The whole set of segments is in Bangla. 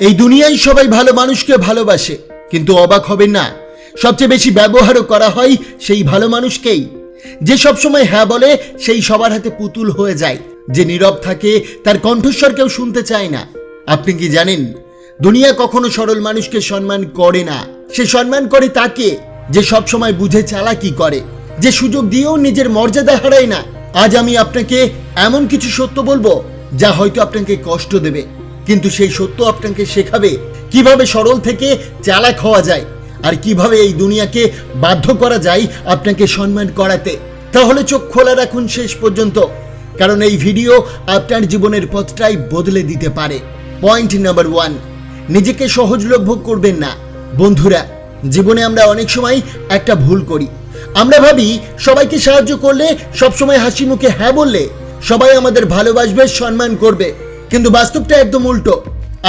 এই দুনিয়ায় সবাই ভালো মানুষকে ভালোবাসে, কিন্তু অবাক হবেন না। সবচেয়ে বেশি ব্যবহারও করা হয় সেই ভালো মানুষকেই। যে সবসময় হ্যাঁ বলে, সেই সবার হাতে পুতুল হয়ে যায়। যে নীরব থাকে, তার কণ্ঠস্বর কেউ শুনতে চায় না। আপনি কি জানেন, দুনিয়া কখনো সরল মানুষকে সম্মান করে না। সে সম্মান করে তাকে, যে সবসময় বুঝে চালাকি করে। যে সুযোগ দিয়েও নিজের মর্যাদা হারায় না। আজ আমি আপনাকে এমন কিছু সত্য বলব, যা হয়তো আপনাকে কষ্ট দেবে। কিন্তু সেই সত্য আপনাকে শেখাবে কীভাবে সরল থেকে চালাক হওয়া যায় আর কীভাবে এই দুনিয়াকে বাধ্য করা যায় আপনাকে সম্মান করাতে। তাহলে চোখ খোলা রাখুন শেষ পর্যন্ত, কারণ এই ভিডিও আপনার জীবনের পথটাই বদলে দিতে পারে। পয়েন্ট নাম্বার ওয়ান, নিজেকে সহজলভ্য করবেন না। বন্ধুরা, জীবনে আমরা অনেক সময় একটা ভুল করি। আমরা ভাবি সবাইকে সাহায্য করলে সবসময় হাসি মুখে হ্যাঁ বললে সবাই আমাদের ভালোবাসবে, সম্মান করবে। কিন্তু বাস্তবটা একদম উল্টো।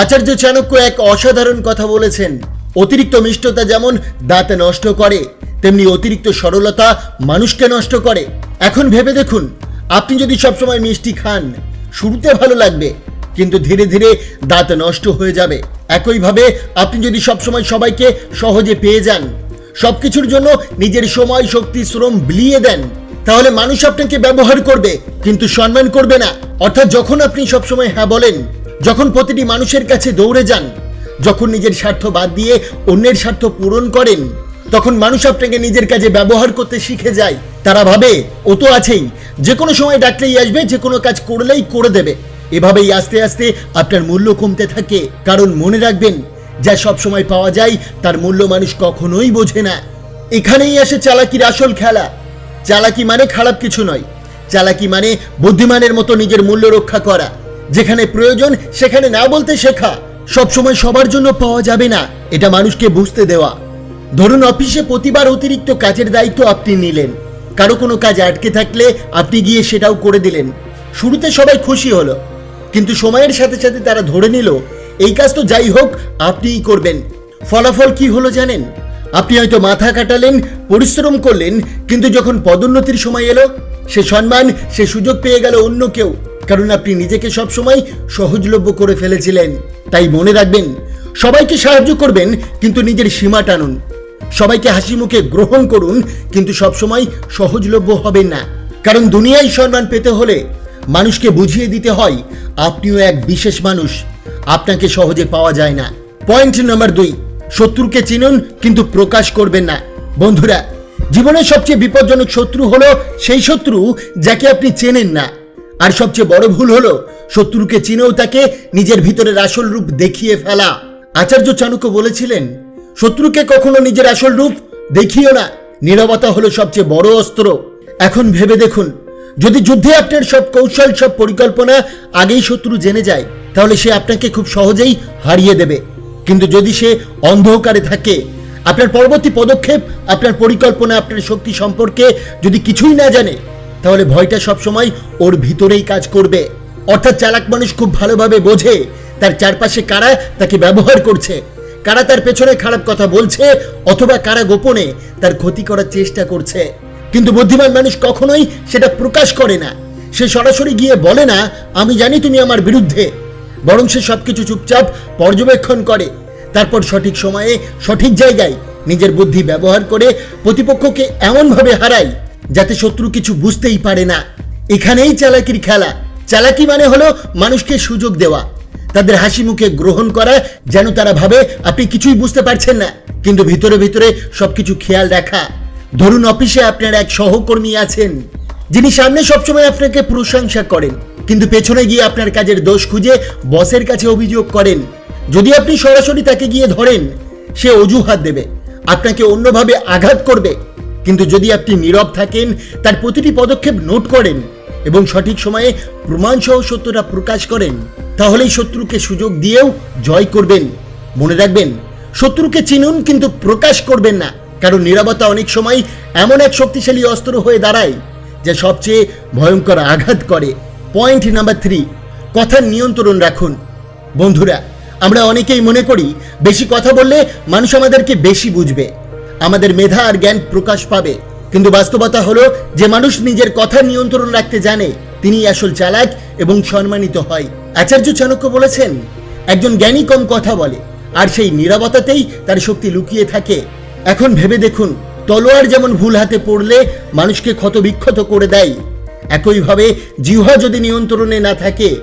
আচার্য চাণক্য এক অসাধারণ কথা বলেছেন। অতিরিক্ত মিষ্টতা যেমন দাঁত নষ্ট করে, তেমনি অতিরিক্ত সরলতা মানুষকে নষ্ট করে। এখন ভেবে দেখুন, আপনি যদি সবসময় মিষ্টি খান, শুরুতে ভালো লাগবে, কিন্তু ধীরে ধীরে দাঁত নষ্ট হয়ে যাবে। একইভাবে আপনি যদি সবসময় সবাইকে সহজে পেয়ে যান, সবকিছুর জন্য নিজের সময়, শক্তি, শ্রম বিলিয়ে দেন তাহলে মানুষ আপনাকে ব্যবহার করবে, কিন্তু সম্মান করবে না। অর্থাৎ যখন আপনি সবসময় হ্যাঁ বলেন, যখন প্রতিটি মানুষের কাছে দৌড়ে যান, যখন নিজের স্বার্থ বাদ দিয়ে অন্যের স্বার্থ পূরণ করেন, তখন মানুষ আপনাকে নিজের কাজে ব্যবহার করতে শিখে যায়। তারা ভাবে, ও তো আছেই। যে কোনো সময় ডাকলেই আসবে, যে কোনো কাজ করলেই করে দেবে। এভাবেই আস্তে আস্তে আপনার মূল্য কমতে থাকে। কারণ মনে রাখবেন, যা সব সময় পাওয়া যায়, তার মূল্য মানুষ কখনোই বোঝে না। এখানেই আসে চালাকির আসল খেলা। চালাকি মানে খারাপ কিছু নয়। চালাকি মানে বুদ্ধিমানের মতো নিজের মূল্য রক্ষা করা। যেখানে প্রয়োজন, সেখানে না বলতে শেখা। সবসময় সবার জন্য পাওয়া যাবে না, এটা মানুষকে বুঝতে দেওয়া। ধরুন অফিসে প্রতিবার অতিরিক্ত কাজের দায়িত্ব আপনি নিলেন। কারও কোনো কাজ আটকে থাকলে আপনি গিয়ে সেটাও করে দিলেন। শুরুতে সবাই খুশি হলো। কিন্তু সময়ের সাথে সাথে তারা ধরে নিল, এই কাজ তো যাই হোক, আপনিই করবেন। ফলাফল কি হলো জানেন? আপনি হয়তো মাথা কাটালেন, পরিশ্রম করলেন, কিন্তু যখন পদোন্নতির সময় এলো, সে সম্মান, সে সুযোগ পেয়ে গেল অন্য কেউ, কারণ আপনি নিজেকে সবসময় সহজলভ্য করে ফেলেছিলেন। তাই মনে রাখবেন, সবাইকে সাহায্য করবেন, কিন্তু নিজের সীমা টানুন। সবাইকে হাসি মুখে গ্রহণ করুন, কিন্তু সবসময় সহজলভ্য হবেন না। কারণ দুনিয়ায় সম্মান পেতে হলে মানুষকে বুঝিয়ে দিতে হয়, আপনিও এক বিশেষ মানুষ, আপনাকে সহজে পাওয়া যায় না। পয়েন্ট নাম্বার দুই শত্রুকে চিনুন, কিন্তু প্রকাশ করবেন না। বন্ধুরা, জীবনের সবচেয়ে বিপজ্জনক শত্রু হলো সেই শত্রু যাকে আপনি চেনেন না। আর সবচেয়ে বড় ভুল হলো, শত্রুকে চিনেও তাকে নিজের ভিতরের আসল রূপ দেখিয়ে ফেলা। আচার্য চাণক্য বলেছিলেন, শত্রুকে কখনো নিজের আসল রূপ দেখিও না। নীরবতা হলো সবচেয়ে বড় অস্ত্র। এখন ভেবে দেখুন, যদি যুদ্ধে আপনার সব কৌশল, সব পরিকল্পনা আগেই শত্রু জেনে যায়, তাহলে সে আপনাকে খুব সহজেই হারিয়ে দেবে। কিন্তু যদি সে অন্ধকারে থাকে, আপনার পরবর্তী পদক্ষেপ, আপনার পরিকল্পনা, আপনার শক্তি সম্পর্কে যদি কিছুই না জানে, তাহলে ভয়টা সবসময় ওর ভিতরেই কাজ করবে। অর্থাৎ চালাক মানুষ খুব ভালোভাবে বোঝে তার চারপাশে কারা তাকে ব্যবহার করছে, কারা তার পেছনে খারাপ কথা বলছে, অথবা কারা গোপনে তার ক্ষতি করার চেষ্টা করছে। কিন্তু বুদ্ধিমান মানুষ কখনোই সেটা প্রকাশ করে না। সে সরাসরি গিয়ে বলে, না, আমি জানি তুমি আমার বিরুদ্ধে। বরং সে সবকিছু চুপচাপ পর্যবেক্ষণ করে। তারপর সঠিক সময়ে, সঠিক জায়গায় নিজের বুদ্ধি ব্যবহার করে প্রতিপক্ষকে এমনভাবে হারায় যাতে শত্রু কিছু বুঝতেই পারে না। এখানেই চালাকির খেলা। চালাকি মানে হলো মানুষকে সুযোগ দেওয়া। তাদের হাসি মুখে গ্রহণ করা যেন তারা ভাবে, আপনি কিছুই বুঝতে পারছেন না। কিন্তু ভিতরে ভিতরে সবকিছু খেয়াল রাখা। ধরুন, অফিসে আপনার এক সহকর্মী আছেন, যিনি সামনে সবসময় আপনাকে প্রশংসা করেন। কিন্তু পেছনে গিয়ে আপনার কাজের দোষ খুঁজে বসের কাছে অভিযোগ করেন। যদি আপনি সরাসরি তাকে গিয়ে ধরেন, সে অজুহাত দেবে, আপনাকে অন্যভাবে আঘাত করবে। কিন্তু যদি আপনি নীরব থাকেন, তার প্রতিটি পদক্ষেপ নোট করেন এবং সঠিক সময়ে প্রমাণসহ সত্যটা প্রকাশ করেন, তাহলেই শত্রুকে সুযোগ দিয়েও জয় করবেন। মনে রাখবেন, শত্রুকে চিনুন কিন্তু প্রকাশ করবেন না, কারণ নিরাপত্তা অনেক সময় এমন এক শক্তিশালী অস্ত্র হয়ে দাঁড়ায়, যা সবচেয়ে ভয়ঙ্কর আঘাত করে। পয়েন্ট নাম্বার থ্রি কথার নিয়ন্ত্রণ রাখুন। বন্ধুরা, আমরা অনেকেই মনে করি, বেশি কথা বললে মানুষ আমাদেরকে বেশি বুঝবে, আমাদের মেধা আর জ্ঞান প্রকাশ পাবে। কিন্তু বাস্তবতা হলো যে মানুষ নিজের কথা নিয়ন্ত্রণ রাখতে জানে তিনি আসল চালাক এবং সম্মানিত হয়। আচার্য চাণক্য বলেছেন, একজন জ্ঞানী কম কথা বলে, আর সেই নীরবতাতেই তার শক্তি লুকিয়ে থাকে। এখন ভেবে দেখুন, তলোয়ার যেমন ভুল হাতে পড়লে মানুষকে ক্ষতবিক্ষত করে দেয়। একইভাবে জিহ্বা যদি নিয়ন্ত্রণে না থাকে,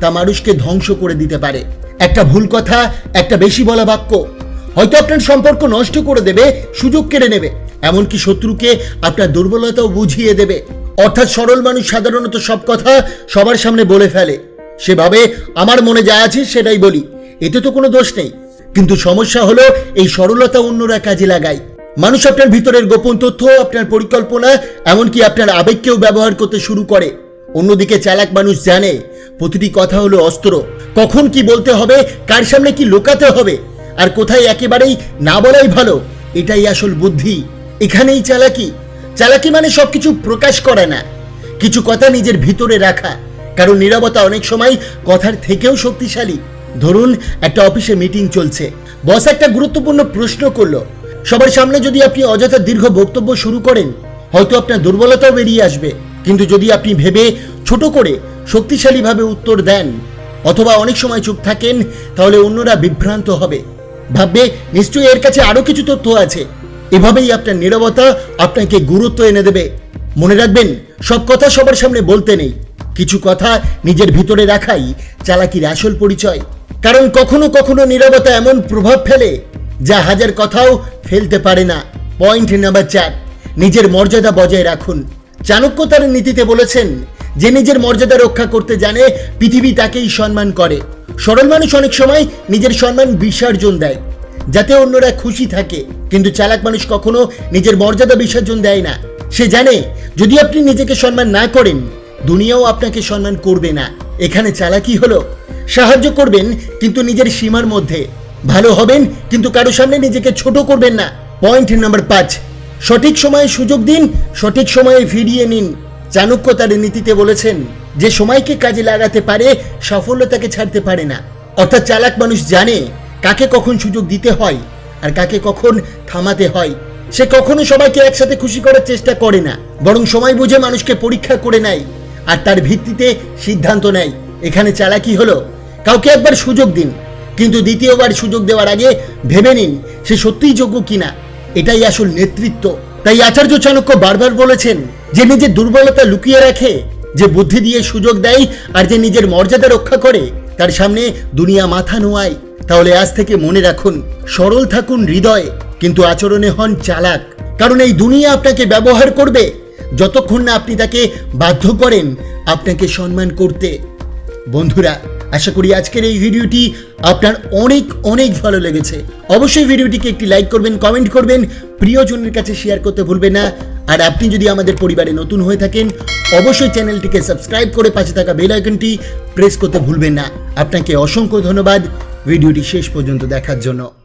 তা মানুষকে ধ্বংস করে দিতে পারে। একটা ভুল কথা, একটা বেশি বলা বাক্য। হয়তো আপনার সম্পর্ক নষ্ট করে দেবে, সুযোগ কেড়ে নেবে। এমনকি শত্রুকে আপনার দুর্বলতাও বুঝিয়ে দেবে। অর্থাৎ সরল মানুষ সাধারণত সব কথা সবার সামনে বলে ফেলে। সেভাবে আমার মনে যা আছে সেটাই বলি। এতে তো কোনো দোষ নেই। কিন্তু সমস্যা হলো এই সরলতা অন্যরা কাজে লাগায়। মানুষ আপনার ভিতরের গোপন তথ্য, আপনার পরিকল্পনা, এমনকি আপনার আবেগকেও ব্যবহার করতে শুরু করে। অন্যদিকে চালাক মানুষ জানে, প্রতিটি কথা হলো অস্ত্র। কখন কি বলতে হবে, কার সামনে কি লুকাতে হবে, আর কোথায় একেবারেই না বলাই ভালো, এটাই আসল বুদ্ধি। এখানেই চালাকি। চালাকি মানে সবকিছু প্রকাশ করা না। কিছু কথা নিজের ভিতরে রাখা, কারণ নীরবতা অনেক সময় কথার থেকেও শক্তিশালী। ধরুন, একটা অফিসে মিটিং চলছে। বস একটা গুরুত্বপূর্ণ প্রশ্ন করল সবার সামনে যদি আপনি অযথা দীর্ঘ বক্তব্য শুরু করেন, হয়তো আপনার দুর্বলতাও বেরিয়ে আসবে। কিন্তু যদি আপনি ভেবে ছোট করে শক্তিশালীভাবে উত্তর দেন, অথবা অনেক সময় চুপ থাকেন, তাহলে অন্যরা বিভ্রান্ত হবে। ভাববে, নিশ্চয়ই এর কাছে আরও কিছু তথ্য আছে। এভাবেই আপনার নীরবতা আপনাকে গুরুত্ব এনে দেবে। মনে রাখবেন, সব কথা সবার সামনে বলতে নেই। কিছু কথা নিজের ভিতরে রাখাই চালাকির আসল পরিচয়। কারণ কখনো কখনো নীরবতা এমন প্রভাব ফেলে যা হাজার কথাও ফেলতে পারে না। পয়েন্ট নাম্বার চার, নিজের মর্যাদা বজায় রাখুন। চাণক্য তার নীতিতে বলেছেন, যে নিজের মর্যাদা রক্ষা করতে জানে, পৃথিবী তাকেই সম্মান করে। সরল মানুষ অনেক সময় নিজের সম্মান বিসর্জন দেয়, যাতে অন্যরা খুশি থাকে। কিন্তু চালাক মানুষ কখনো নিজের মর্যাদা বিসর্জন দেয় না। সে জানে, যদি আপনি নিজেকে সম্মান না করেন, দুনিয়াও আপনাকে সম্মান করবে না। এখানে চালাকি হলো, সাহায্য করবেন, কিন্তু নিজের সীমার মধ্যে। ভালো হবেন, কিন্তু কারও সামনে নিজেকে ছোট করবেন না। পয়েন্ট নাম্বার পাঁচ। সঠিক সময়ে সুযোগ দিন, সঠিক সময়ে ফিরিয়ে নিন। চাণক্য তার নীতিতে বলেছেন, যে সময়কে কাজে লাগাতে পারে সাফল্য তাকে ছাড়তে পারে না। অর্থাৎ চালাক মানুষ জানে কাকে কখন সুযোগ দিতে হয় আর কাকে কখন থামাতে হয়। সে কখনো সবাইকে একসাথে খুশি করার চেষ্টা করে না, বরং সময় বুঝে মানুষকে পরীক্ষা করে নেয় আর তার ভিত্তিতে সিদ্ধান্ত নেয়। এখানে চালাকি হলো, কাউকে একবার সুযোগ দিন কিন্তু দ্বিতীয়বার সুযোগ দেওয়ার আগে ভেবে নিন সে সত্যিই যোগ্য কিনা। এটাই আসল নেতৃত্ব। তাই আচার্য চাণক্য বারবার বলেছেন যে নিজের দুর্বলতা লুকিয়ে রাখে, যে বুদ্ধি দিয়ে সুযোগ দেয় আর যে নিজের মর্যাদা রক্ষা করে, তার সামনে দুনিয়া মাথা নোয়ায়। তাহলে আজ থেকে মনে রাখুন, সরল থাকুন হৃদয়ে, কিন্তু আচরণে হন চালাক। কারণ এই দুনিয়া আপনাকে ব্যবহার করবে। যতক্ষণ না আপনি তাকে বাধ্য করেন আপনাকে সম্মান করতে। বন্ধুরা আশা করি আজকের এই ভিডিওটি আপনার অনেক অনেক ভালো লেগেছে। অবশ্যই ভিডিওটিকে একটি লাইক করবেন, কমেন্ট করবেন, প্রিয়জনের কাছে শেয়ার করতে ভুলবেন না। আর আপনি যদি আমাদের পরিবারে নতুন হয়ে থাকেন, অবশ্যই চ্যানেলটিকে সাবস্ক্রাইব করে পাশে থাকা বেল আইকনটি প্রেস করতে ভুলবেন না। আপনাকে অসংখ্য ধন্যবাদ। ভিডিওটি শেষ পর্যন্ত দেখার জন্য।